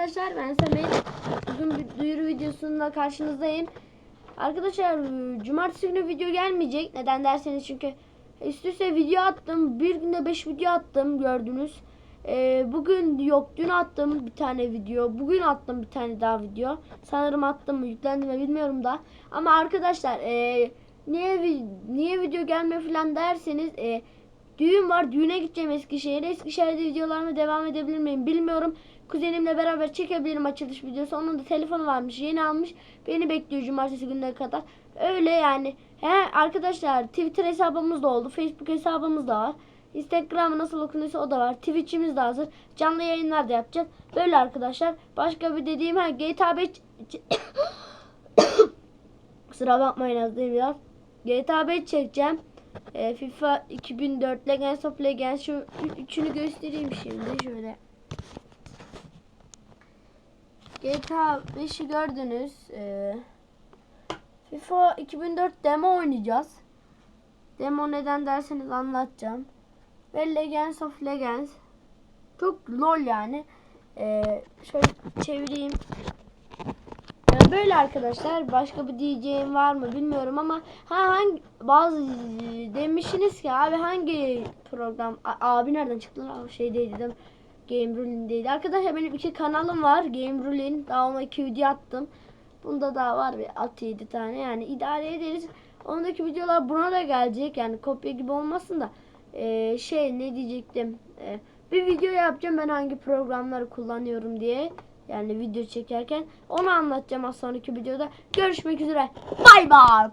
arkadaşlar ben Samet. Bugün bir duyuru videosunda karşınızdayım. Arkadaşlar cumartesi günü video gelmeyecek. Neden derseniz çünkü üst üste video attım. Bir günde 5 video attım gördünüz. E, bugün yok dün attım bir tane video. Bugün attım bir tane daha video. Sanırım attım mı yüklendi mi bilmiyorum da. Ama arkadaşlar e, niye niye video gelmiyor falan derseniz e, Düğün var. Düğüne gideceğim Eskişehir'e. Eskişehir'de videolarıma devam edebilir miyim bilmiyorum. Kuzenimle beraber çekebilirim açılış videosu. Onun da telefonu varmış. Yeni almış. Beni bekliyor cumartesi gününe kadar. Öyle yani. He arkadaşlar Twitter hesabımız da oldu. Facebook hesabımız da var. Instagram nasıl okunuyorsa o da var. Twitch'imiz de hazır. Canlı yayınlar da yapacağız. Böyle arkadaşlar. Başka bir dediğim ha GTA 5 Kusura bakmayın azdayım biraz. GTA 5 çekeceğim. E, FIFA 2004 Legends of Legends şu üçünü göstereyim şimdi şöyle. GTA 5'i gördünüz. E, FIFA 2004 demo oynayacağız. Demo neden derseniz anlatacağım. Ve Legends of Legends. Çok lol yani. E, şöyle çevireyim. Böyle arkadaşlar başka bir diyeceğim var mı bilmiyorum ama ha hangi bazı demişsiniz ki abi hangi program A- abi nereden çıktı lan şey değil dedim Game Rule'indeydi. Arkadaşlar benim iki kanalım var Game Rule'in daha ona video attım. Bunda daha var bir 6-7 tane yani idare ederiz. Ondaki videolar buna da gelecek yani kopya gibi olmasın da Ee, şey ne diyecektim Ee, bir video yapacağım ben hangi programları kullanıyorum diye yani video çekerken onu anlatacağım az sonraki videoda. Görüşmek üzere. Bay bay